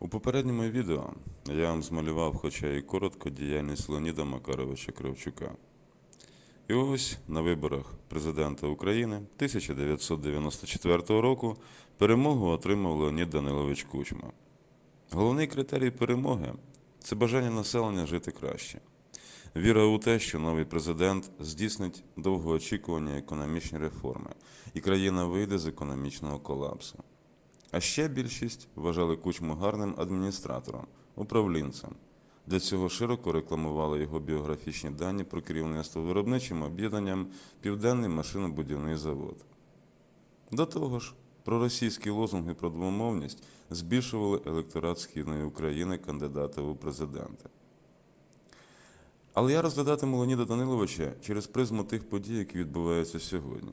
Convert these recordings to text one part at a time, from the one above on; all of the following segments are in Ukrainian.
У попередньому відео я вам змалював, хоча і коротко, діяльність Леоніда Макаровича Кравчука. І ось на виборах президента України 1994 року перемогу отримав Леонід Данилович Кучма. Головний критерій перемоги це бажання населення жити краще. Віра у те, що новий президент здійснить довгоочікувані економічні реформи, і країна вийде з економічного колапсу. А ще більшість вважали Кучму гарним адміністратором, управлінцем. Для цього широко рекламували його біографічні дані про керівництво виробничим об'єднанням Південний машинобудівний завод. До того ж, проросійські лозунги про двомовність збільшували електорат Східної України кандидата у президенти. Але я розглядатиму Леоніда Даниловича через призму тих подій, які відбуваються сьогодні.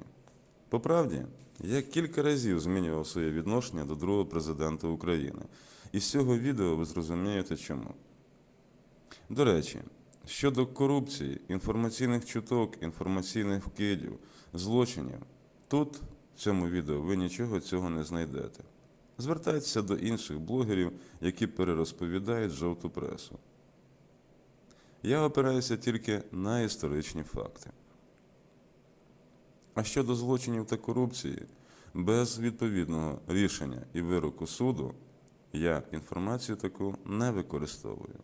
По правді, я кілька разів змінював своє відношення до другого президента України. І з цього відео ви зрозумієте чому. До речі, щодо корупції, інформаційних чуток, інформаційних вкидів, злочинів, тут, в цьому відео, ви нічого цього не знайдете. Звертайтеся до інших блогерів, які перерозповідають жовту пресу. Я опираюся тільки на історичні факти. А щодо злочинів та корупції, без відповідного рішення і вироку суду я інформацію таку не використовую.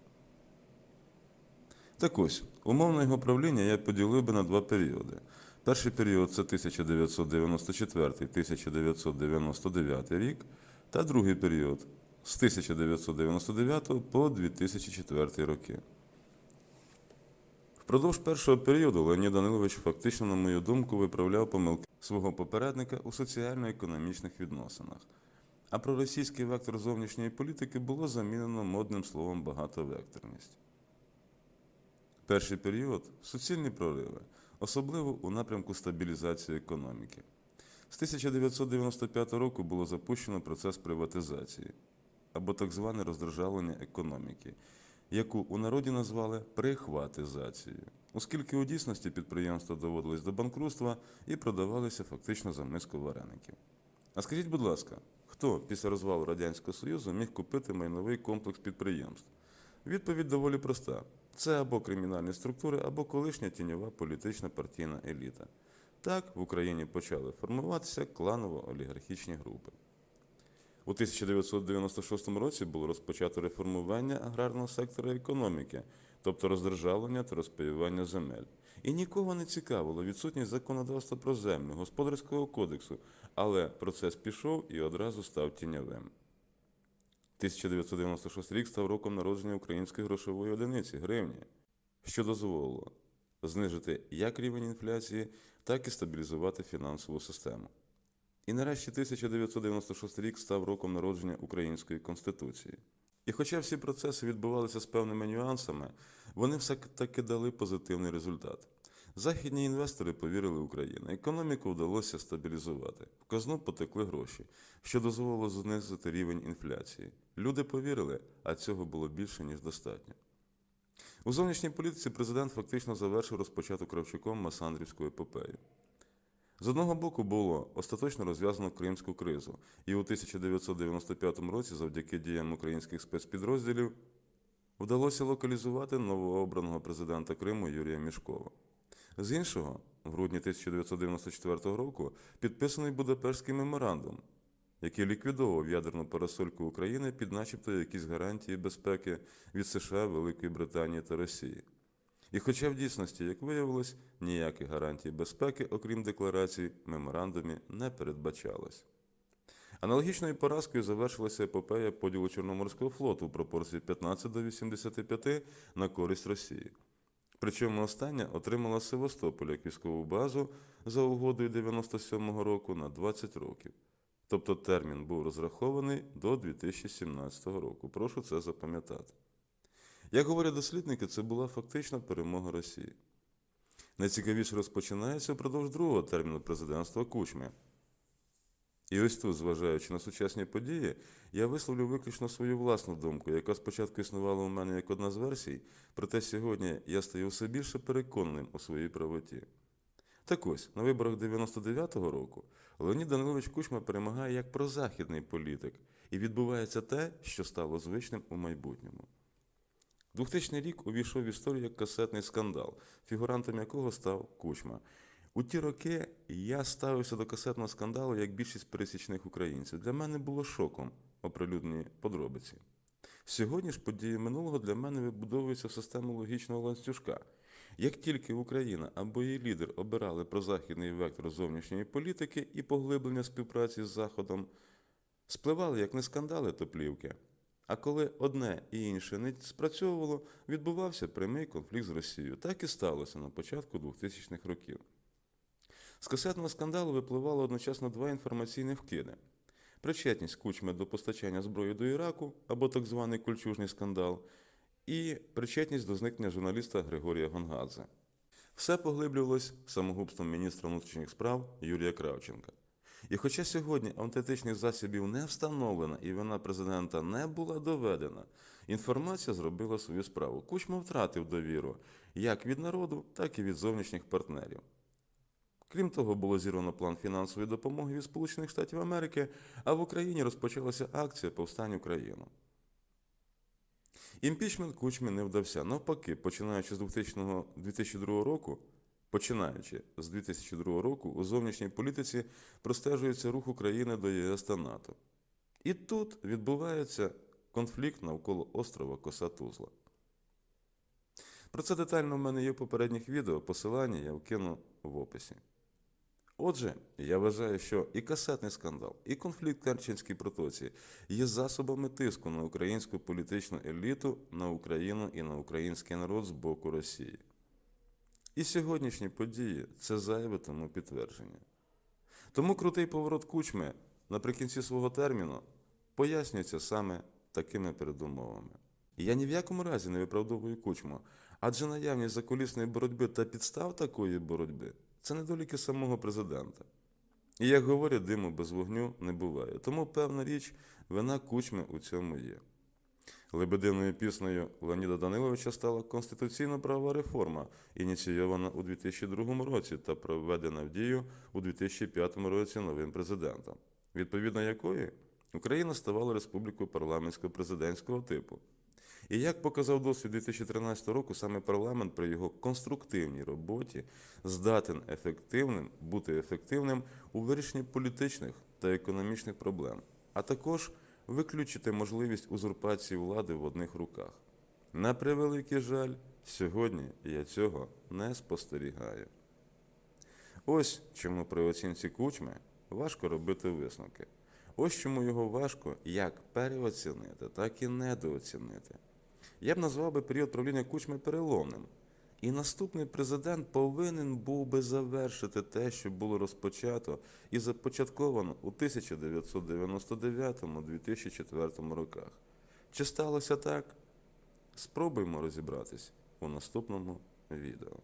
Так ось, умовне його правління я поділив би на два періоди. Перший період це 1994-1999 рік, та другий період з 1999 по 2004 роки. Впродовж першого періоду Леонід Данилович фактично, на мою думку, виправляв помилки свого попередника у соціально-економічних відносинах. А проросійський вектор зовнішньої політики було замінено модним словом багатовекторність. Перший період суцільні прориви, особливо у напрямку стабілізації економіки. З 1995 року було запущено процес приватизації або так зване роздержавлення економіки, яку у народі назвали прихватизацією, оскільки у дійсності підприємства доводились до банкрутства і продавалися фактично за миску вареників. А скажіть, будь ласка, хто після розвалу Радянського Союзу міг купити майновий комплекс підприємств? Відповідь доволі проста: це або кримінальні структури, або колишня тіньова політична партійна еліта. Так в Україні почали формуватися кланово-олігархічні групи. У 1996 році було розпочато реформування аграрного сектора економіки, тобто роздержавлення та розпаювання земель. І нікого не цікавило відсутність законодавства про землю, господарського кодексу, але процес пішов і одразу став тіньовим. 1996 рік став роком народження української грошової одиниці гривні, що дозволило знижити як рівень інфляції, так і стабілізувати фінансову систему. І нарешті 1996 рік став роком народження Української Конституції. І хоча всі процеси відбувалися з певними нюансами, вони все таки дали позитивний результат. Західні інвестори повірили Україну, економіку вдалося стабілізувати, в казну потекли гроші, що дозволило знизити рівень інфляції. Люди повірили, а цього було більше, ніж достатньо. У зовнішній політиці президент фактично завершив розпочату Кравчуком Масандрівську епопею. З одного боку було остаточно розв'язано кримську кризу, і у 1995 році, завдяки діям українських спецпідрозділів, вдалося локалізувати новообраного президента Криму Юрія Мішкова. З іншого, в грудні 1994 року підписаний Будапештський меморандум, який ліквідовував ядерну парасольку України під начебто якісь гарантії безпеки від США, Великої Британії та Росії. І хоча в дійсності, як виявилось, ніяких гарантій безпеки, окрім декларацій, в меморандумі не передбачалось. Аналогічною поразкою завершилася епопея поділу Чорноморського флоту в пропорції 15 до 85 на користь Росії. Причому остання отримала Севастополь як військову базу за угодою 97-го року на 20 років. Тобто термін був розрахований до 2017 року. Прошу це запам'ятати. Як говорять дослідники, це була фактична перемога Росії. Найцікавіше розпочинається впродовж другого терміну президентства Кучми. І ось тут, зважаючи на сучасні події, я висловлю виключно свою власну думку, яка спочатку існувала у мене як одна з версій, проте сьогодні я стаю все більше переконаним у своїй правоті. Так ось, на виборах 99-го року Леонід Данилович Кучма перемагає як прозахідний політик, і відбувається те, що стало звичним у майбутньому. 2000 рік увійшов в історію як касетний скандал, фігурантом якого став Кучма. У ті роки я ставився до касетного скандалу як більшість пересічних українців. Для мене було шоком оприлюднені подробиці. Сьогодні ж події минулого для мене вибудовуються в систему логічного ланцюжка. Як тільки Україна або її лідер обирали прозахідний вектор зовнішньої політики і поглиблення співпраці з Заходом, спливали як не скандали, то плівки. А коли одне і інше не спрацьовувало, відбувався прямий конфлікт з Росією. Так і сталося на початку 2000-х років. З касетного скандалу випливало одночасно два інформаційні вкиди: причетність кучми до постачання зброї до Іраку або так званий кульчужний скандал, і причетність до зникнення журналіста Григорія Гонгадзе. Все поглиблювалось самогубством міністра внутрішніх справ Юрія Кравченка. І хоча сьогодні автентичних засобів не встановлено і вина президента не була доведена, інформація зробила свою справу. Кучма втратив довіру як від народу, так і від зовнішніх партнерів. Крім того, було зірвано план фінансової допомоги від Сполучених Штатів Америки, а в Україні розпочалася акція Повстань Україну. Імпічмент Кучми не вдався. Навпаки, починаючи з 2000 2002 року, починаючи з 2002 року, у зовнішній політиці простежується рух України до ЄС та НАТО. І тут відбувається конфлікт навколо острова Коса Тузла. Про це детально в мене є в попередніх відео, посилання я вкину в описі. Отже, я вважаю, що і касетний скандал, і конфлікт Керченській протоці є засобами тиску на українську політичну еліту, на Україну і на український народ з боку Росії. І сьогоднішні події це зайве тому підтвердження. Тому крутий поворот кучми наприкінці свого терміну пояснюється саме такими передумовами. І я ні в якому разі не виправдовую кучму, адже наявність закулісної боротьби та підстав такої боротьби це недоліки самого президента. І як говорять, диму без вогню не буває. Тому певна річ, вина кучми у цьому є. Лебединою піснею Леоніда Даниловича стала конституційна правова реформа, ініційована у 2002 році та проведена в дію у 2005 році новим президентом, відповідно якої Україна ставала республікою парламентсько-президентського типу. І як показав досвід 2013 року, саме парламент при його конструктивній роботі здатен ефективним бути ефективним у вирішенні політичних та економічних проблем, а також виключити можливість узурпації влади в одних руках. На превеликий жаль, сьогодні я цього не спостерігаю. Ось чому при оцінці кучми важко робити висновки. Ось чому його важко як переоцінити, так і недооцінити. Я б назвав би період правління кучми переломним. І наступний президент повинен був би завершити те, що було розпочато і започатковано у 1999-2004 роках. Чи сталося так? Спробуємо розібратись у наступному відео.